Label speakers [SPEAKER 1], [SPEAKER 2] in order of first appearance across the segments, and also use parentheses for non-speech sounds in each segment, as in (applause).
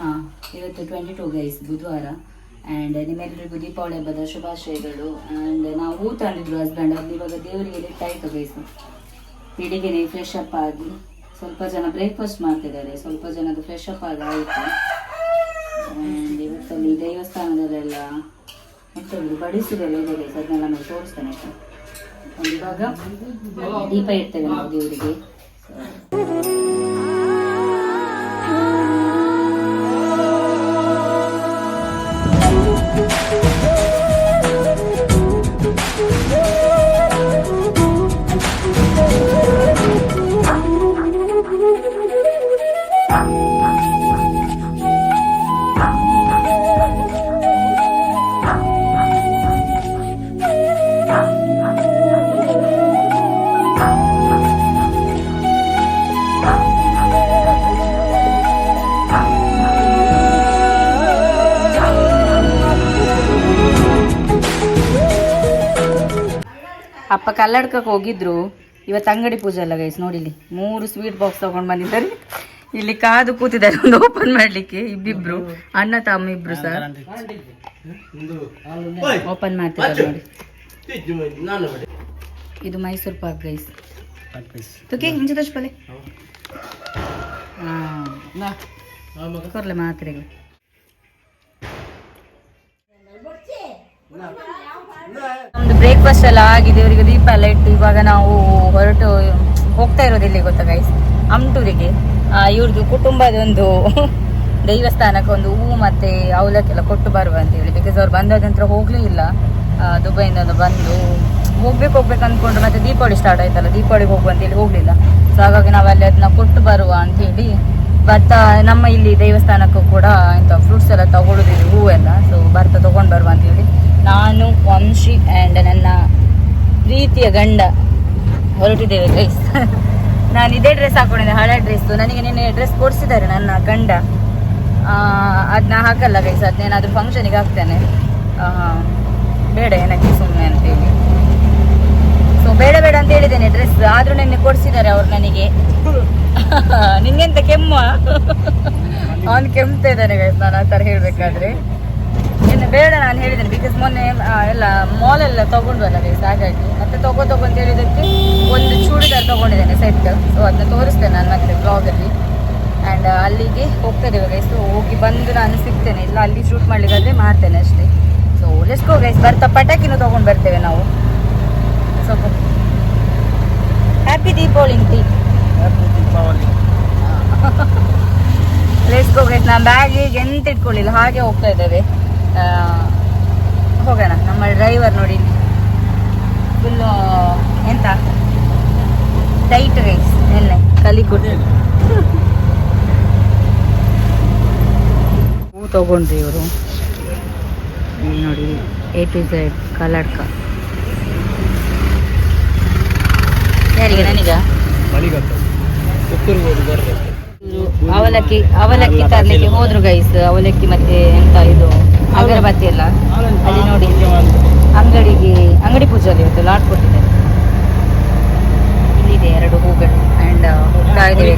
[SPEAKER 1] ಹಾಂ? ಇವತ್ತು twenty two guys ಬುಧವಾರ. ಆ್ಯಂಡ್ ನಿಮ್ಮೆಲ್ಲರಿಗೂ ದೀಪಾವಳಿ ಹಬ್ಬದ ಶುಭಾಶಯಗಳು. ಆ್ಯಂಡ್ ನಾವು ಹೂ ತಂದಿದ್ರು ಹಸ್ಬೆಂಡ್ ಅದು ಇವಾಗ ದೇವರಿಗೆ ಲಿಫ್ಟ್ ಆಯಿತು ಗೈಸ್ ಬೆಳಿಗ್ಗೆನೆ ಫ್ರೆಶ್ ಅಪ್ ಆಗಿ ಸ್ವಲ್ಪ ಜನ ಬ್ರೇಕ್ಫಾಸ್ಟ್ ಮಾಡ್ತಿದ್ದಾರೆ. ಸ್ವಲ್ಪ ಜನದ್ದು ಫ್ರೆಶ್ ಅಪ್ ಆಗಿ ಆಯಿತು. ಆ್ಯಂಡ್ ಇವತ್ತಲ್ಲಿ ದೇವಸ್ಥಾನದಲ್ಲೆಲ್ಲ ಎಂಥದ್ದು ಬಡಿಸಿದೆಲ್ಲ ಇದೆ ಗೈಸ್ ಅದನ್ನೆಲ್ಲ ನಾವು ತೋರಿಸ್ತೇನೆ ಆಯ್ತಾ? ಇವಾಗ ದೀಪ ಇಡ್ತೇವೆ ನಾವು ದೇವರಿಗೆ. Ah. ಅಪ್ಪ ಕಲ್ಲಡ್ಕಕ್ಕೆ ಹೋಗಿದ್ರು. ಇವತ್ತು ಅಂಗಡಿ ಪೂಜೆ ಅಲ್ಲ ಗೈಸ್ ನೋಡಿಲಿ ಮೂರು ಸ್ವೀಟ್ ಬಾಕ್ಸ್ ತಗೊಂಡು ಬಂದಿದ್ದಾರೆ. ಇಲ್ಲಿ ಕಾದು ಕೂತಿದ್ದಾರೆ, ಒಂದು ಓಪನ್ ಮಾಡ್ಲಿಕ್ಕೆ ಇಬ್ಬಿಬ್ರು. ಅಣ್ಣ ತಮ್ಮ ಇಬ್ರು ಸರ್. ಓಪನ್ ಮಾಡ್ತಿದ್ದಾರೆ ನೋಡಿ. ಇದು ಮೈಸೂರು ಪಾಕ್ ಗೈಸ್ ತುಕೆ ಮುಂಚೆ ತೋರಿಸ್ಪಲೆ ಹಾಂ ಕೊರ್ಲೆ ಮಾತ್ರೆಗಳು. ನಮ್ದು ಬ್ರೇಕ್ಫಾಸ್ಟ್ ಎಲ್ಲ ಆಗಿದೆ, ಇವರಿಗೆ ದೀಪ ಎಲ್ಲ ಇಟ್ಟು ಇವಾಗ ನಾವು ಹೊರಟು ಹೋಗ್ತಾ ಇರೋದು ಇಲ್ಲಿ ಗೊತ್ತಾ ಗೈಸ್ ಅಮ್ಟೂರಿಗೆ. ಇವ್ರದ್ದು ಕುಟುಂಬದ ಒಂದು (laughs) ದೈವಸ್ಥಾನಕ್ಕೆ ಒಂದು ಹೂವು ಮತ್ತೆ ಅವಲಕ್ಕೆಲ್ಲ ಕೊಟ್ಟು ಬರುವ ಅಂತ ಹೇಳಿ. ಬಿಕಾಸ್ ಅವ್ರು ಬಂದಾದ ನಂತರ ಹೋಗ್ಲೇ ಇಲ್ಲ. ದುಬೈಯಿಂದ ಒಂದು ಬಂದು ಹೋಗ್ಬೇಕು ಹೋಗ್ಬೇಕು ಅಂದ್ಕೊಂಡು ಮತ್ತೆ ದೀಪಾವಳಿ ಸ್ಟಾರ್ಟ್ ಆಯ್ತಲ್ಲ, ದೀಪಾವಳಿಗೆ ಹೋಗುವ ಅಂತ ಹೇಳಿ ಹೋಗ್ಲಿಲ್ಲ. ಸೊ ಹಾಗಾಗಿ ನಾವು ಅಲ್ಲಿ ಅದನ್ನ ಕೊಟ್ಟು ಬರುವ ಅಂತ ಹೇಳಿ, ಭತ್ತ ನಮ್ಮ ಇಲ್ಲಿ ದೇವಸ್ಥಾನಕ್ಕೂ ಕೂಡ ಇಂಥ ಫ್ರೂಟ್ಸ್ ಎಲ್ಲ ತಗೊಳ್ಳೋದಿದೆ ಹೂವೆಲ್ಲ. ಸೊ ಭತ್ತ ತಗೊಂಡು ಬರುವ ಅಂತ ಹೇಳಿ ನಾನು ವಂಶಿ ಆ್ಯಂಡ್ ನನ್ನ ಪ್ರೀತಿಯ ಗಂಡ ಹೊರಟಿದ್ದೇವೆ ಗೈಸ್ (laughs) ನಾನು ಇದೇ ಡ್ರೆಸ್ ಹಾಕೊಂಡಿದ್ದೆ, ಹಳೆ ಡ್ರೆಸ್ ನನಗೆ ನಿನ್ನೆ ಡ್ರೆಸ್ ಕೊಡಿಸಿದ್ದಾರೆ ನನ್ನ ಗಂಡ. ಅದನ್ನ ಹಾಕಲ್ಲ ಗೈಸ್ ಅದನ್ನೇನಾದರೂ ಫಂಕ್ಷನಿಗೆ ಹಾಕ್ತೇನೆ. ಬೇಡ, ಏನಕ್ಕೆ ಸುಮ್ಮನೆ ಅಂತೇಳಿ ಸೊ ಬೇಡ ಬೇಡ ಅಂತ ಹೇಳಿದ್ದೇನೆ ಡ್ರೆಸ್ ಆದರೂ ನಿನ್ನೆ ಕೊಡಿಸಿದ್ದಾರೆ ಅವ್ರು ನನಗೆ. (laughs) ನಿನ್ನೆಂತ ಕೆಮ್ಮ? (laughs) ಅವನು ಕೆಮ್ತಾ ಇದ್ದಾನೆ ಗೈಸ್ ನಾನು ಆ ಥರ ಹೇಳ್ಬೇಕಾದ್ರೆ. ಇನ್ನು ಬೇಡ ನಾನು ಹೇಳಿದ್ದೇನೆ ಬಿಕಾಸ್ ಮೊನ್ನೆ ಎಲ್ಲ ಮಾಲ್ ಎಲ್ಲ ತಗೊಂಡ್ವಲ್ಲ ಗೈಸ್ ಹಾಗಾಗಿ. ಮತ್ತೆ ತಗೋ ತಗೋ ಅಂತ ಹೇಳಿದಕ್ಕೆ ಒಂದು ಚೂಡಿದಾರ್ ತಗೊಂಡಿದ್ದೇನೆ ಸೆಟ್ ಸೊ ಅದನ್ನ ತೋರಿಸ್ತೇನೆ ನಾನು ಮತ್ತೆ ಬ್ಲಾಗಲ್ಲಿ ಆ್ಯಂಡ್ ಅಲ್ಲಿಗೆ ಹೋಗ್ತದೆ ಗೈಸ್ ಹೋಗಿ ಬಂದು ನಾನು ಸಿಗ್ತೇನೆ. ಇಲ್ಲ ಅಲ್ಲಿ ಶೂಟ್ ಮಾಡ್ಲಿಕ್ಕಾದ್ರೆ ಮಾಡ್ತೇನೆ ಅಷ್ಟೇ. ಸೊ ಲೆಟ್ಸ್ ಗೋ ಗೈಸ್ ಬರ್ತಾ ಪಟಾಕಿನೂ ತಗೊಂಡು ಬರ್ತೇವೆ ನಾವು. ಸೊ ಹ್ಯಾಪಿ ದೀಪಾವಳಿ ಟೀ ಹ್ಯಾಪಿ ದೀಪಾವಳಿ ಗೋ ಗೈಸ್ ನಾನು ಬ್ಯಾಗಿಗೆ ಎಂತ ಇಟ್ಕೊಳ್ಳಿಲ್ಲ ಹಾಗೆ ಹೋಗ್ತಾ ಇದ್ದೇವೆ. ಹೋಗೋಣ. ನಮ್ಮ ಡ್ರೈವರ್ ನೋಡಿ. ಫುಲ್ಲು ಎಂತ? ಟೈಟ್ ಎಲ್ಲ ಕಲಿ ಕಲಿಕೊಟ್ಟು ಹೂ ತಗೊಂಡ್ರಿ ಇವರು. ನೋಡಿ ಎ ಟು ಝೆಡ್ ಕಲಾಡ್ಕ ಯಾರಿಗೆ ನನಗ? ಅವಲಕ್ಕಿ ಅವಲಕ್ಕಿ ತರಲಿಕ್ಕೆ ಹೋದ್ರು ಗೈಸ್ ಅವಲಕ್ಕಿ ಮತ್ತೆ ಎಂತ ಇದು? ಅಗರಬತ್ತಿ ಎಲ್ಲ ಅಲ್ಲಿ ನೋಡಿ. ಅಂಗಡಿಗೆ, ಅಂಗಡಿ ಪೂಜೆಯಲ್ಲಿ ಇವತ್ತು ಲಾಟ್ ಕೊಟ್ಟಿದ್ದಾರೆ. ಇಲ್ಲಿದೆ ಎರಡು ಹೂಗಳು ಅಂಡ್ ಹೋಗ್ತಾ ಇದ್ದೇವೆ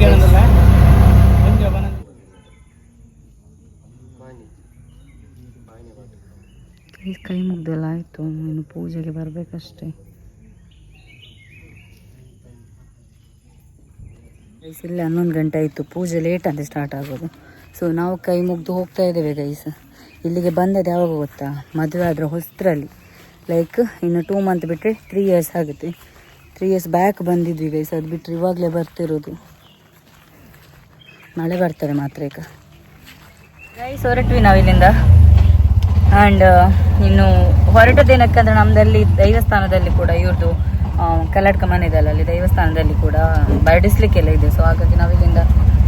[SPEAKER 1] ಗೈಸ್ ಕೈ ಮುಗ್ದೆಲ್ಲ ಆಯಿತು. ಇನ್ನು ಪೂಜೆಗೆ ಬರಬೇಕಷ್ಟೇ. ಗೈಸ್ ಇಲ್ಲಿ ಹನ್ನೊಂದು ಗಂಟೆ ಆಯಿತು. ಪೂಜೆ ಲೇಟ್ ಅಂತ ಸ್ಟಾರ್ಟ್ ಆಗೋದು. ಸೊ ನಾವು ಕೈ ಮುಗ್ದು ಹೋಗ್ತಾ ಇದ್ದೇವೆ ಗೈಸ್ ಇಲ್ಲಿಗೆ ಬಂದದ್ದು ಯಾವಾಗ ಗೊತ್ತಾ? ಮದುವೆ ಆದರೆ ಹೊಸದ್ರಲ್ಲಿ. ಲೈಕ್ ಇನ್ನು ಟೂ ಮಂತ್ ಬಿಟ್ಟರೆ ತ್ರೀ ಇಯರ್ಸ್ ಆಗುತ್ತೆ. ತ್ರೀ ಇಯರ್ಸ್ ಬ್ಯಾಕ್ ಬಂದಿದ್ವಿ ಗೈಸ್ ಅದು ಬಿಟ್ಟರೆ ಇವಾಗಲೇ ಬರ್ತಿರೋದು. ಮಳೆ ಬರ್ತಾರೆ ಮಾತ್ರ ಈಗ. ಗೈಸ್ ಹೊರಟ್ವಿ ನಾವು ಇಲ್ಲಿಂದ. ಆ್ಯಂಡ್ ಇನ್ನು ಹೊರಟ ದಿನಕ್ಕಂದ್ರೆ ನಮ್ಮದಲ್ಲಿ ದೈವಸ್ಥಾನದಲ್ಲಿ ಕೂಡ ಇವ್ರದ್ದು ಇದೆ ಅಲ್ಲಿ ದೇವಸ್ಥಾನದಲ್ಲಿ ಕೂಡ ಬರಡಿಸ್ಲಿಕ್ಕೆಲ್ಲ ಇದೆ. ಸೊ ಹಾಗಾಗಿ ನಾವು ಇಲ್ಲಿಂದ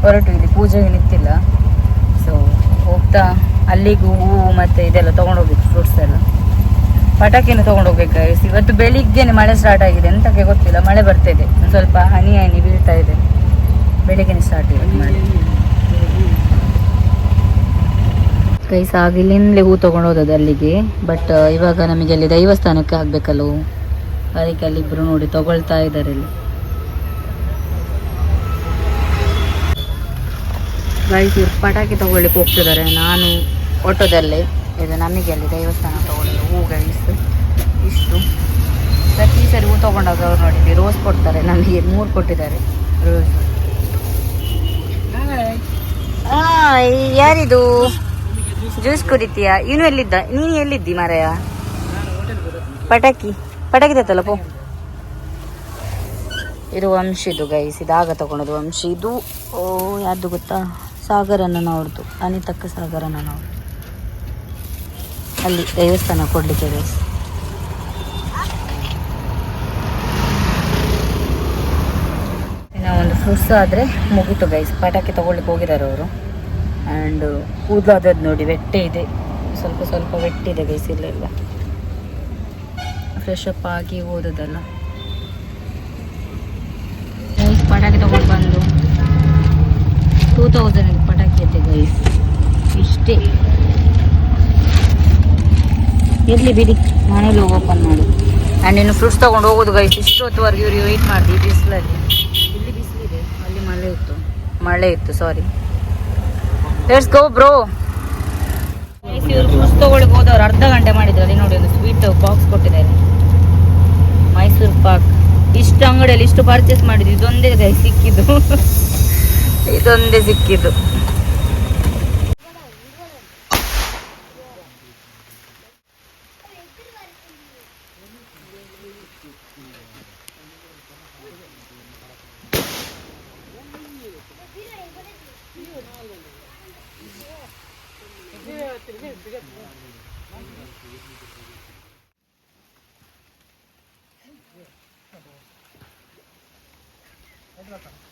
[SPEAKER 1] ಹೊರಟು ಇಲ್ಲಿ ಪೂಜೆಗೆ ನಿಂತಿಲ್ಲ ಸೊ ಹೋಗ್ತಾ ಅಲ್ಲಿಗೂ ಹೂವು ಮತ್ತೆ ಇದೆಲ್ಲ ತೊಗೊಂಡೋಗ್ಬೇಕು ಫ್ರೂಟ್ಸ್ ಎಲ್ಲ. ಪಟಾಕಿನ ತಗೊಂಡೋಗ್ಬೇಕು. ಇವತ್ತು ಬೆಳಿಗ್ಗೆನೆ ಮಳೆ ಸ್ಟಾರ್ಟ್ ಆಗಿದೆ, ಎಂತಕ್ಕೆ ಗೊತ್ತಿಲ್ಲ. ಮಳೆ ಬರ್ತಿದೆ ಒಂದು ಸ್ವಲ್ಪ ಹನಿ ಹನಿ ಬೀಳ್ತಾ ಇದೆ. ಬೆಳಿಗ್ಗೆನೆ ಸ್ಟಾರ್ಟ್ ಇದೆ ಮಳೆ. ಕೈಸ್ ಹೂ ತೊಗೊಂಡು ಅಲ್ಲಿಗೆ. ಬಟ್ ಇವಾಗ ನಮಗೆ ಅಲ್ಲಿ ದೈವಸ್ಥಾನಕ್ಕೆ ಆಗಬೇಕಲ್ಲ? ಅದಕ್ಕೆ ಅಲ್ಲಿ ಇಬ್ಬರು ನೋಡಿ ತಗೊಳ್ತಾ ಇದ್ದಾರೆ ಇಲ್ಲಿ. ಪಟಾಕಿ ತಗೊಳ್ಳಿಕ್ಕೆ ಹೋಗ್ತಿದ್ದಾರೆ ನಾನು ಆಟೋದಲ್ಲೇ ಇದು ನಮಗೆ ಅಲ್ಲಿ ದೇವಸ್ಥಾನ ತೊಗೊಂಡು ಹೂ ಗೈಸ್ ಇಷ್ಟು ಪ್ರತಿ ಸರಿ ಹೂ ತೊಗೊಂಡಾಗ ಅವ್ರು ನೋಡಿದ್ವಿ ರೋಸ್ ಕೊಡ್ತಾರೆ ನಮಗೆ ಮೂರು ಕೊಟ್ಟಿದ್ದಾರೆ ರೋಸ್ ಯಾರಿದು ಜ್ಯೂಸ್ ಕುಡಿತೀಯಾ ಇನ್ನು ಎಲ್ಲಿದ್ದ ನೀನು ಎಲ್ಲಿದ್ದಿ ಮಾರಾಯ ಪಟಾಕಿ ಪಟಾಕಿ ತತ್ತಲ್ಲ ಪೋ ಇದು ಗೈಸ್ ಇದಾಗ ತಗೊಂಡದು ವಂಶಿ ಇದು ಓ ಯಾರ್ದು ಗೊತ್ತಾ ಸಾಗರನ ನೋಡ್ದು ಅನಿತಕ್ಕ ಸಾಗರನ ಅವ್ರದ್ದು ಅಲ್ಲಿ ದೇವಸ್ಥಾನ ಕೊಡ್ಲಿಕ್ಕೆ ಗೈಸ್ ಒಂದು ಫ್ರೂಟ್ಸ್ ಆದರೆ ಮುಗಿತು ಗೈಸ್ ಪಟಾಕಿ ತಗೊಳ್ಳಿಕ್ಕೆ ಹೋಗಿದ್ದಾರೆ ಅವರು. ಆ್ಯಂಡ್ ಕೂದಲಾದದ್ದು ನೋಡಿ, ವೆಟ್ಟೆ ಇದೆ. ಸ್ವಲ್ಪ ಸ್ವಲ್ಪ ವೆಟ್ಟಿದೆ ಗೈಸ್ ಇಲ್ಲ ಫ್ರೆಶ್ ಅಪ್ ಆಗಿ ಓದೋದಲ್ಲ. ಗೈಸ್ ಪಟಾಕಿ ತಗೊಂಡು ಬಂದು ಟೂ ತೌಸಂಡ್ ಪಟಾಕಿ ಇದೆ ಗೈಸ್ ಇಷ್ಟೇ. ಇರಲಿ ಬಿಡಿ, ಮನೇಲಿ ಹೋಗಿ ಓಪನ್ ಮಾಡಿ. ಆ್ಯಂಡ್ ಇನ್ನು ಫ್ರೂಟ್ಸ್ ತೊಗೊಂಡು ಹೋಗೋದು ಗೈಸ್ ಇಷ್ಟು ಹೊತ್ತುವರೆಗೆ ಇವ್ರಿಗೆ ವೆಯ್ಟ್ ಮಾಡಿದ್ವಿ ಬಿಸಿಲಲ್ಲಿ. ಇಲ್ಲಿ ಬಿಸಿಲಿದೆ ಅಲ್ಲಿ ಮಳೆ ಇತ್ತು. ಮಳೆ ಇತ್ತು ಸಾರಿ ಲೆಟ್ಸ್ ಗೋ ಬ್ರೋ ಇವರು ಫ್ರೂಟ್ಸ್ ತೊಗೊಳಕ್ಕೆ ಹೋದವ್ರು ಅರ್ಧ ಗಂಟೆ ಮಾಡಿದ್ರು. ಅಲ್ಲಿ ನೋಡಿ, ಒಂದು ಸ್ವೀಟ್ ಬಾಕ್ಸ್ ಕೊಟ್ಟಿದ್ದಾರೆ. ಮೈಸೂರು ಪಾಕ್. ಇಷ್ಟು ಅಂಗಡಿಯಲ್ಲಿ ಇಷ್ಟು ಪರ್ಚೇಸ್ ಮಾಡಿದ್ವಿ (laughs) ಇದೊಂದೇ ಸಿಕ್ಕಿದ್ದು. ಇದೊಂದೇ ಸಿಕ್ಕಿದ್ದು. plata.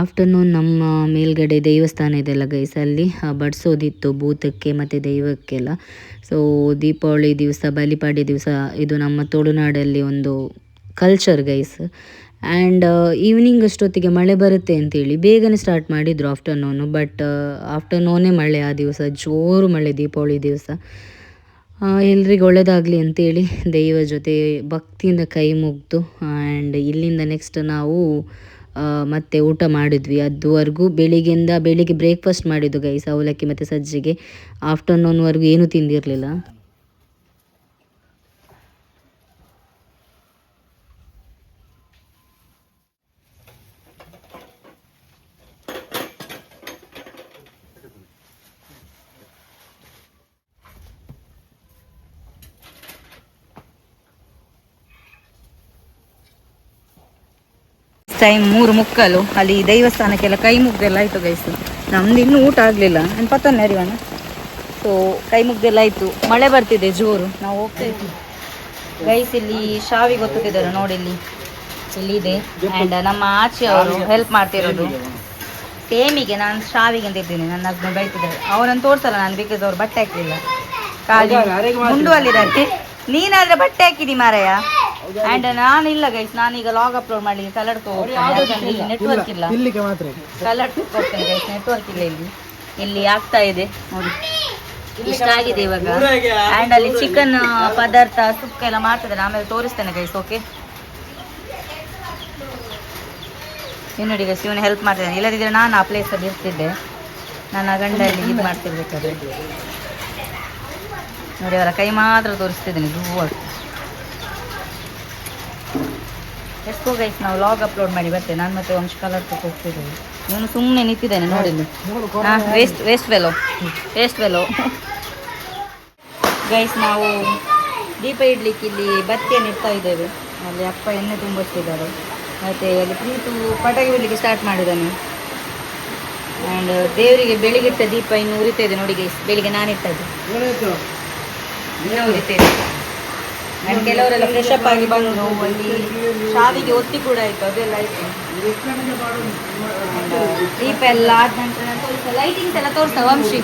[SPEAKER 1] ಆಫ್ಟರ್ನೂನ್ ನಮ್ಮ ಮೇಲ್ಗಡೆ ದೇವಸ್ಥಾನ ಇದೆಲ್ಲ ಗೈಸ್ ಅಲ್ಲಿ ಬಡಿಸೋದಿತ್ತು ಭೂತಕ್ಕೆ ಮತ್ತು ದೈವಕ್ಕೆಲ್ಲ. ಸೊ ದೀಪಾವಳಿ ದಿವಸ ಬಲಿಪಾಡಿ ದಿವಸ, ಇದು ನಮ್ಮ ತುಳುನಾಡಲ್ಲಿ ಒಂದು ಕಲ್ಚರ್ ಗೈಸ್ ಆ್ಯಂಡ್ ಈವ್ನಿಂಗ್ ಅಷ್ಟೊತ್ತಿಗೆ ಮಳೆ ಬರುತ್ತೆ ಅಂತೇಳಿ ಬೇಗನೆ ಸ್ಟಾರ್ಟ್ ಮಾಡಿದರು ಆಫ್ಟರ್ನೂನು ಬಟ್ ಆಫ್ಟರ್ನೂನೇ ಮಳೆ, ಆ ದಿವಸ ಜೋರು ಮಳೆ, ದೀಪಾವಳಿ ದಿವಸ. ಎಲ್ರಿಗೂ ಒಳ್ಳೆಯದಾಗಲಿ ಅಂತೇಳಿ ದೈವ ಜೊತೆ ಭಕ್ತಿಯಿಂದ ಕೈ ಮುಗಿದು ಆ್ಯಂಡ್ ಇಲ್ಲಿಂದ ನೆಕ್ಸ್ಟ್ ನಾವು ಮತ್ತೆ ಊಟ ಮಾಡಿದ್ವಿ. ಅದುವರೆಗೂ ಬೆಳಿಗ್ಗೆಯಿಂದ ಬೆಳಿಗ್ಗೆ ಬ್ರೇಕ್ಫಾಸ್ಟ್ ಮಾಡಿದ್ದು ಗೈಸ್ ಅವಲಕ್ಕಿ ಮತ್ತು ಸಜ್ಜಿಗೆ. ಆಫ್ಟರ್ನೂನ್ವರೆಗೂ ಏನೂ ತಿಂದಿರಲಿಲ್ಲ. ಟೈಮ್ ಮೂರು ಮುಕ್ಕಲು ಅಲ್ಲಿ ದೇವಸ್ಥಾನಕ್ಕೆಲ್ಲ ಕೈ ಮುಗ್ದೆಲ್ಲ ಆಯಿತು ಗೈಸು ನಮ್ದು ಇನ್ನೂ ಊಟ ಆಗಲಿಲ್ಲ. ನನ್ನ ಪತ್ತನ್ನ ಅರಿವನ ಸೊ ಕೈ ಮುಗ್ದೆಲ್ಲ ಆಯಿತು. ಮಳೆ ಬರ್ತಿದೆ ಜೋರು. ನಾವು ಹೋಗ್ತಾ ಇದ್ವಿ. ಗೈಸ್ ಇಲ್ಲಿ ಶಾವಿ ಗೊತ್ತಿದ್ದಾರೆ ನೋಡಿ ಇಲ್ಲಿ. ಇಲ್ಲಿ ಇದೆ ಆ್ಯಂಡ್ ನಮ್ಮ ಆಚೆ ಅವರು ಹೆಲ್ಪ್ ಮಾಡ್ತಿರೋದು. ಸೇಮಿಗೆ ನಾನು ಶಾವಿಗೆ ಅಂತ ಇದ್ದೀನಿ. ನನ್ನ ಹಸ್ಬೆಂಡ್ ಬೈತಿದ್ದಾರೆ. ಅವರನ್ನು ತೋರಿಸಲ್ಲ ನಾನು ಬಿಕಾಸ್ ಅವ್ರು ಬಟ್ಟೆ ಹಾಕಲಿಲ್ಲ. ಕಾಲಿ ಮುಂಡು ಅಲ್ಲಿದ್ದಾರೆ ನೀನಾದ್ರೆ ಬಟ್ಟೆ ಹಾಕಿದಿ ಮಾರಾಯ. ಆ್ಯಂಡ್ ಇಲ್ಲ ಗೈಸ್ ನಾನೀಗ ಲಾಗ್ ಅಪ್ಲೋಡ್ ಮಾಡಿ ಕಲರ್ ಹೋಗ್ತೀನಿ ನೆಟ್ವರ್ಕ್ ಇಲ್ಲ.
[SPEAKER 2] ಇಲ್ಲಿಗೆ ಮಾತ್ರ
[SPEAKER 1] ಕಲರ್ ಹೋಗ್ತೇನೆ ಗೈಸ್ ನೆಟ್ವರ್ಕ್ ಇಲ್ಲ ಇಲ್ಲಿ. ಇಲ್ಲಿ ಆಗ್ತಾ ಇದೆ ನೋಡಿ. ಇಷ್ಟ ಆಗಿದೆ ಇವಾಗ. ಆ್ಯಂಡ್ ಅಲ್ಲಿ ಚಿಕನ್ ಪದಾರ್ಥ ಸುಕ್ಕ ಎಲ್ಲ ಮಾಡ್ತಿದ್ದಾರೆ. ಆಮೇಲೆ ತೋರಿಸ್ತೇನೆ ಗೈಸ್ ಓಕೆ ನೀವು ನೋಡಿ ಗೈಸ್ ಇವನು ಹೆಲ್ಪ್ ಮಾಡ್ತಿದ್ದಾನೆ. ಇಲ್ಲದಿದ್ರೆ ನಾನು ಆ ಪ್ಲೇಸಲ್ಲಿ ಇರ್ತಿದ್ದೆ. ನನ್ನ ಗಂಡ ಇಲ್ಲಿ ಇದು ಮಾಡ್ತಿರ್ಬೇಕಾದ್ರೆ. ನೋಡಿ ಅವರ ಕೈ ಮಾತ್ರ ತೋರಿಸ್ತಿದ್ದೇನೆ ದೂರ ಎಷ್ಟೋ ಗೈಸ್ ನಾವು ಲಾಗ್ ಅಪ್ಲೋಡ್ ಮಾಡಿ ಬರ್ತೇವೆ ನಾನು ಮತ್ತೆ ವಂಶ ಕಲರ್ ತಗೋ ಹೋಗ್ತಿದ್ದೇವೆ ನಾನು ಸುಮ್ಮನೆ ನಿಂತಿದ್ದೇನೆ ನೋಡಿ ಹಾಂ ವೇಸ್ಟ್ ವೇಸ್ಟ್ ವೆಲೋ ವೇಸ್ಟ್ ವೆಲೋ ಗೈಸ್ ನಾವು ದೀಪ ಇಡ್ಲಿಕ್ಕೆ ಇಲ್ಲಿ ಬತ್ತಿಯನ್ನು ಇಡ್ತಾ ಇದ್ದೇವೆ. ಅಲ್ಲಿ ಅಪ್ಪ ಎಣ್ಣೆ ತುಂಬಿಸ್ತಿದ್ದಾರೆ. ಮತ್ತು ಅಲ್ಲಿ ಪ್ರೀತು ಪಟಾಕಿ ಬಿಡ್ಲಿಕ್ಕೆ ಸ್ಟಾರ್ಟ್ ಮಾಡಿದ್ದಾನೆ. ಆ್ಯಂಡ್ ದೇವರಿಗೆ ಬೆಳಿಗ್ಗೆ ಇಟ್ಟ ದೀಪ ಇನ್ನು ಉರಿತಾ ಇದೆ ನೋಡಿ ಗೈಸ್ ಬೆಳಿಗ್ಗೆ ನಾನು ಇಟ್ಟದ್ದು ಇನ್ನೂ ಉರಿತಾ ಇದೆ. ಆ್ಯಂಡ್ ಕೆಲವರೆಲ್ಲ ಫ್ರೆಶ್ ಅಪ್ ಆಗಿ ಬಂದು ಅಲ್ಲಿ ಶಾವಿಗೆ ಒತ್ತಿ ಕೂಡ ಆಯಿತು ಅದೆಲ್ಲ ಆಯಿತು ದೀಪ ಎಲ್ಲ ಆದ ನಂತರ ಲೈಟಿಂಗ್ಸ್ ಎಲ್ಲ ತೋರಿಸ್ತಾ ವಂಶಿ.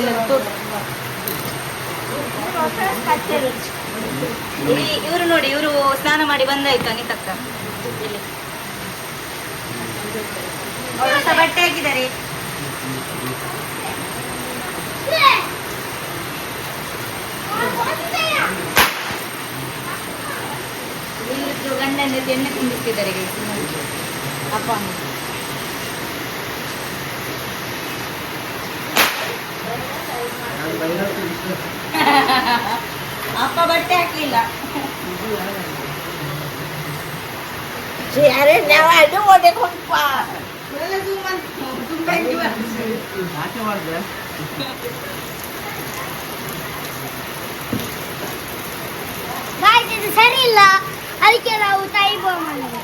[SPEAKER 1] ಎಲ್ಲ ತೋರ್ಸ ಇವರು ನೋಡಿ, ಇವರು ಸ್ನಾನ ಮಾಡಿ ಬಂದಾಯ್ತು ಅನಿತಕ್ಕ ಬಟ್ಟೆ ಹಾಕಿದ್ದಾರೆ. ಇಲ್ಲಿದ್ದು ಗಂಡನ ಜೊತೆ ಎಣ್ಣೆ ತುಂಬಿಸ್ತಿದ್ದಾರೆ guys. ಅಪ್ಪ ಅಮ್ಮ. (laughs) ಅಪ್ಪ ಬಟ್ಟೆ ಹಾಕ್ಲಿಲ್ಲ
[SPEAKER 2] ಅರೆ ನಾವು ಅದು ಓದಕ್ಕೆ ಹೋಗಪ್ಪ
[SPEAKER 3] ಗಾಯ್ಸ್ ಇದು ಸರಿ ಇಲ್ಲ. ಅದಕ್ಕೆ ನಾವು ತಾಯಿ ಬಾಂಬ್ ಮಾಡಿದ್ವಿ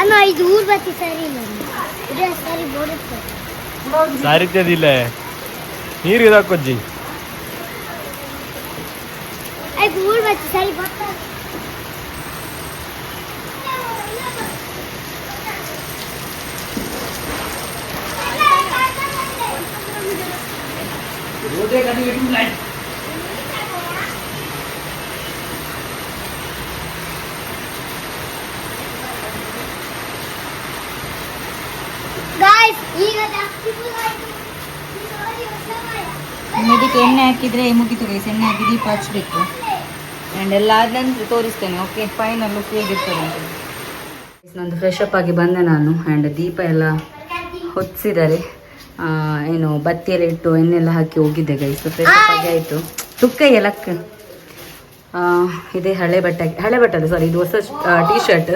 [SPEAKER 3] ಅಣ್ಣ ಇದು ಊರ್ ಬತ್ತಿ ಸರಿ ಇಲ್ಲ ಇದು ಸರಿ ಬರುತ್ತೆ
[SPEAKER 4] ಸಾರಿತ್ಯದಿಲ್ಲ ನೀರು ಇದಾಕೊಜ್ಜಿ
[SPEAKER 3] ಆಯ್ತು ಊರ್ ಬತ್ತಿ ಸರಿ ಬರ್ತದೆ ಗಾಯ್ಸ್ ಈಗ ಜಾಸ್ತಿ full ಆಯ್ತು. ಈ ಸಾರಿ ಹೊಸ ಮರ.
[SPEAKER 1] ಇದಕ್ಕೆ ಎಣ್ಣೆ ಹಾಕಿದ್ರೆ ಮುಗಿತು ಗೈಸ್ ಎಣ್ಣೆ ಹಾಕಿ ದೀಪ ಹಚ್ಚಬೇಕು ಆ್ಯಂಡ್ ಎಲ್ಲ ಆದ ನಂತರ ತೋರಿಸ್ತೇನೆ ಓಕೆ ಫೈನಲ್ ಲುಕ್ ಹೇಗಿರ್ತದೆ ಅಂತ. ನಂದು ಫ್ರೆಶ್ ಅಪ್ ಆಗಿ ಬಂದೆ ನಾನು ಆ್ಯಂಡ್ ದೀಪ ಎಲ್ಲ ಹೊತ್ತಿಸಿದ್ದಾರೆ ಏನು ಬತ್ತಿಯೆಲ್ಲ ಇಟ್ಟು ಎಣ್ಣೆಲ್ಲ ಹಾಕಿ ಹೋಗಿದ್ದೆ ಗೈಸ್ ಫ್ರೆಶ್ ಅಪ್ ಆಗಿ ಆಯಿತು. ತುಕ್ಕ ಲಕ್ ಆ, ಇದೇ ಹಳೆ ಬಟ್ಟೆ ಹಳೆ ಬಟ್ಟೆ ಅಲ್ಲ ಸಾರಿ ಇದು ಹೊಸ ಟೀ ಶರ್ಟ್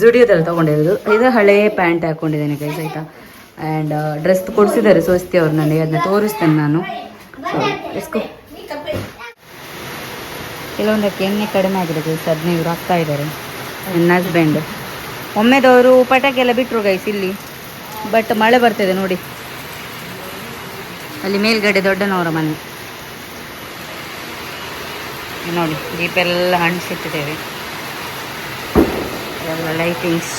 [SPEAKER 1] ಜುಡಿಯೋದಲ್ಲಿ ತೊಗೊಂಡಿರೋದು ಇದು ಹಳೆ ಪ್ಯಾಂಟ್ ಹಾಕ್ಕೊಂಡಿದ್ದೇನೆ ಗೈಸ್ ಆಯಿತಾ? ಆ್ಯಂಡ್ ಡ್ರೆಸ್ ಕೊಡಿಸಿದ್ದಾರೆ ಸೋಸ್ತಿ ಅವ್ರು ನನಗೆ ಅದನ್ನ ತೋರಿಸ್ತೇನೆ ನಾನು. ಕೆಲವೊಂದಕ್ಕೆ ಎಣ್ಣೆ ಕಡಿಮೆ ಆಗಿದೆ ಗೈಸ್ ಹದಿನೈದು ಹಾಕ್ತಾ ಇದ್ದಾರೆ ನನ್ನ ಹಸ್ಬೆಂಡ್ ಒಮ್ಮೆದವರು ಪಟಾಕಿ ಎಲ್ಲ ಬಿಟ್ಟರು ಗೈಸ್ ಇಲ್ಲಿ ಬಟ್ ಮಳೆ ಬರ್ತಿದೆ ನೋಡಿ. ಅಲ್ಲಿ ಮೇಲ್ಗಡೆ ದೊಡ್ಡನವರ ಮನೆ. ನೋಡಿ, ದೀಪ ಎಲ್ಲ ಸಿಕ್ಕಿದ್ದೇವೆ ಎಲ್ಲ ಲೈಟಿಂಗ್ಸ್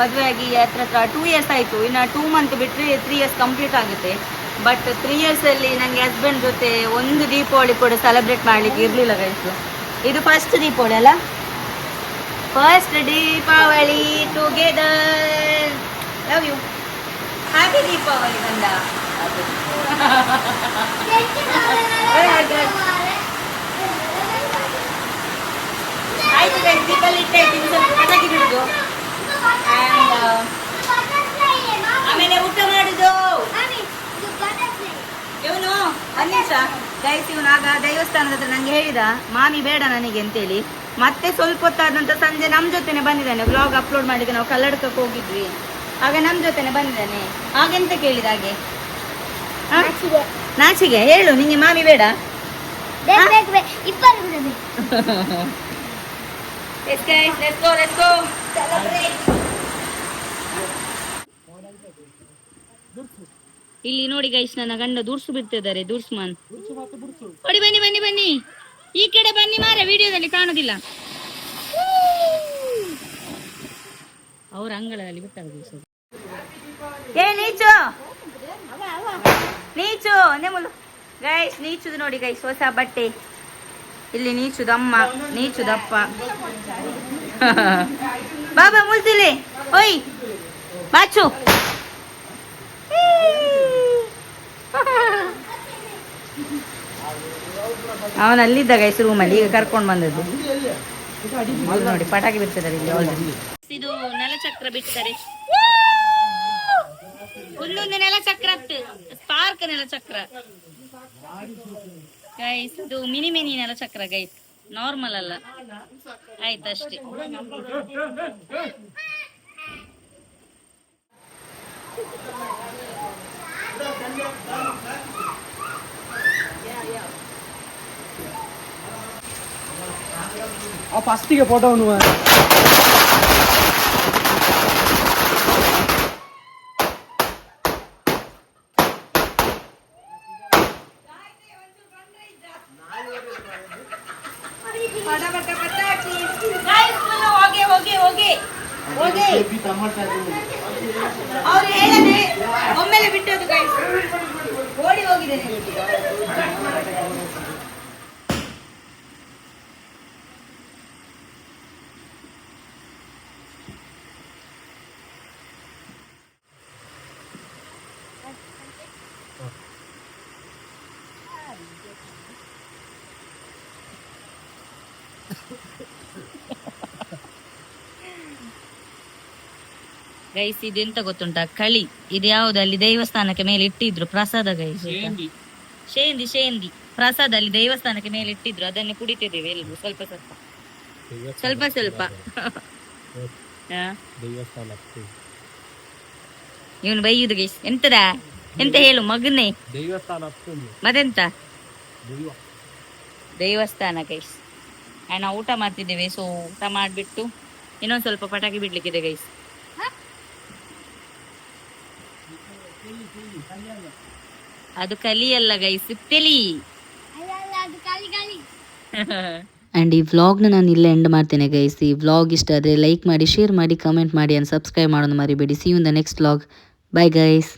[SPEAKER 1] ಮದುವೆ ಆಗಿ ಹತ್ರ ಹತ್ರ ಟೂ ಇಯರ್ಸ್ ಆಯಿತು. ಇನ್ನು ಟೂ ಮಂತ್ ಬಿಟ್ಟರೆ ತ್ರೀ ಇಯರ್ಸ್ ಕಂಪ್ಲೀಟ್ ಆಗುತ್ತೆ. ಬಟ್ ತ್ರೀ ಇಯರ್ಸಲ್ಲಿ ನನಗೆ ಹಸ್ಬೆಂಡ್ ಜೊತೆ ಒಂದು ದೀಪಾವಳಿ ಕೂಡ ಸೆಲೆಬ್ರೇಟ್ ಮಾಡಲಿಕ್ಕೆ ಇರಲಿಲ್ಲ ಗೈಸ್ ಇದು ಫಸ್ಟ್ ದೀಪಾವಳಿ ಅಲ್ಲ? First Deepavali together love you happy Deepavali ಬಂದ. (laughs) ಆಯ್ತು ಗೈಸ್ ದೀಪಾವಳಿ ಇಟ್ಟಾಯ್ತು ಸ್ವಲ್ಪ ಪಟಾಕಿ ಬಿಡುದು. ಆಮೇಲೆ ಊಟ ಮಾಡಿದ್ದು ಇವನು? ಗೈಸ್ ಇವನು. ಆಗ ದೇವಸ್ಥಾನದ ಹತ್ರ ನಂಗೆ ಹೇಳಿದ ಮಾಮಿ ಬೇಡ ನನಗೆ ಅಂತೇಳಿ. ಮತ್ತೆ ಸ್ವಲ್ಪ ಹೊತ್ತಾದ ನಂತರ ಸಂಜೆ ನಮ್ಮ ಜೊತೆನೆ ಬಂದಿದ್ದಾನೆ. ವ್ಲಾಗ್ ಅಪ್ಲೋಡ್ ಮಾಡಿದ್ದೆ ನಾವು ಕಲ್ಲಡ್ಕಕ್ಕೆ ಹೋಗಿದ್ವಿ. ಆಗ ನಮ್ಮ ಜೊತೆನೆ ಬಂದಿದ್ದಾನೆ. ಹಾಗೆಂತ ಕೇಳಿದ ಹಾಗೆ? ನಾಚಿಗೆ. ಹೇಳು ನಿಂಗೆ ಮಾಮಿ ಬೇಡ.
[SPEAKER 3] ಇಬ್ಬರು (laughs)
[SPEAKER 1] ಇಲ್ಲಿ ನೋಡಿ ಗೈಸ್ ನನ್ನ ಗಂಡ ದೂರ್ಸು ಬಿಡ್ತಿದ್ದಾರೆ ದುರ್ಸ್ಮಾನ್. ಹೊಡಿ ಬನ್ನಿ ಬನ್ನಿ ಬನ್ನಿ. ಈ ಕಡೆ ಬನ್ನಿ ಮಾರ ವಿಡಿಯೋದಲ್ಲಿ ಕಾಣುದಿಲ್ಲ. ಅವ್ರ ಅಂಗಳದಲ್ಲಿ ಬಿಟ್ಟಾಗ ಏ ನೀಚು! ನೀಚು ಗೈಸ್ ನೀಚುದು ನೋಡಿ ಗೈಸ್ ಹೊಸ ಬಟ್ಟೆ. ಇಲ್ಲಿ ನೀಚುದಮ್ಮ ನೀಚುದಪ್ಪ (laughs) ಬಾಬಾ ಮುಲ್ತಿಲಿ ಓಯ್ ಬಾಚು. (laughs) ಅವನಲ್ಲಿದ್ದ ಗೈಸ್ ರೂಮಲ್ಲಿ ಈಗ ಕರ್ಕೊಂಡು ಬಂದದ್ದು. ನೋಡಿ, ಪಟಾಕಿ ಬಿಡ್ತಿದ್ದಾರೆ ಇಲ್ಲಿ already. ಇದು ನೆಲಚಕ್ರ ಬಿಡ್ತಾರೆ. ಒಂದೊಂದು ನೆಲಚಕ್ರ ಸ್ಪಾರ್ಕ್ ನೆಲಚಕ್ರ. ಗೈಸ್ ಇದು ಮಿನಿ ಮಿನಿ ನೆಲಚಕ್ರ ಗೈಸ್ ನಾರ್ಮಲ್ ಅಲ್ಲ. ಆಯ್ತಷ್ಟೇ
[SPEAKER 5] ಆ ಫಸ್ಟಿಗೆ ಫೋಟೋವನ್ನು
[SPEAKER 1] ಹೋಗಿ ಹೋಗಿ ಹೋಗಿ ಹೋಗಿ ಅವ್ರು ಹೇಳದೆ ಒಮ್ಮೆಲೆ ಬಿಟ್ಟದ್ದು ಗೈಸ್ ಓಡಿ ಹೋಗಿದೆ ಗೈಸ್ ಎಂತ ಗೊತ್ತುಂಟಾ? ಕಳಿ. ಇದು ಯಾವ್ದು? ಅಲ್ಲಿ ದೇವಸ್ಥಾನಕ್ಕೆ ಮೇಲೆ ಇಟ್ಟಿದ್ರು ಪ್ರಸಾದ ಗೈಸ್ ಶೇಂದಿ. ಶೇಂದಿ ಪ್ರಸಾದ ಅಲ್ಲಿ ದೇವಸ್ಥಾನಕ್ಕೆ ಮೇಲೆ ಇಟ್ಟಿದ್ರು. ಅದನ್ನು ಕುಡಿತಿದ್ದೇವೆ ಎಲ್ರು. ಸ್ವಲ್ಪ ಸ್ವಲ್ಪ. ಸ್ವಲ್ಪ ಸ್ವಲ್ಪ. ಇವನು ಬೈಯುದು ಗೈಸ್. ಎಂತದ? ಎಂತ ಹೇಳು ಮಗನೇ? ಮತ್ತೆಂತ?
[SPEAKER 4] ದೈವ
[SPEAKER 1] ದೇವಸ್ಥಾನ ಗೈಸ್. ನಾವು ಊಟ ಮಾಡ್ತಿದ್ದೇವೆ. ಸೊ ಊಟ ಮಾಡಿಬಿಟ್ಟು ಇನ್ನೊಂದು ಸ್ವಲ್ಪ ಪಟಾಕಿ ಬಿಡ್ಲಿಕ್ಕಿದೆ ಗೈಸ್. ಅದು ಗೈಸ್ ತೆಲಿ
[SPEAKER 3] ಅಲ್ಲ ಅಲ್ಲ ಅದು
[SPEAKER 6] ಅಂಡ್ ಈ ವ್ಲಾಗ್ನ ನಾನು ಇಲ್ಲೇ ಎಂಡ್ ಮಾಡ್ತೇನೆ ಗೈಸ್ ಈ ವ್ಲಾಗ್ ಇಷ್ಟ ಆದರೆ ಲೈಕ್ ಮಾಡಿ ಶೇರ್ ಮಾಡಿ ಕಮೆಂಟ್ ಮಾಡಿ ಆ್ಯಂಡ್ ಸಬ್ಸ್ಕ್ರೈಬ್ ಮಾಡೋದು ಮರಿಬೇಡಿ. See in the next vlog bye guys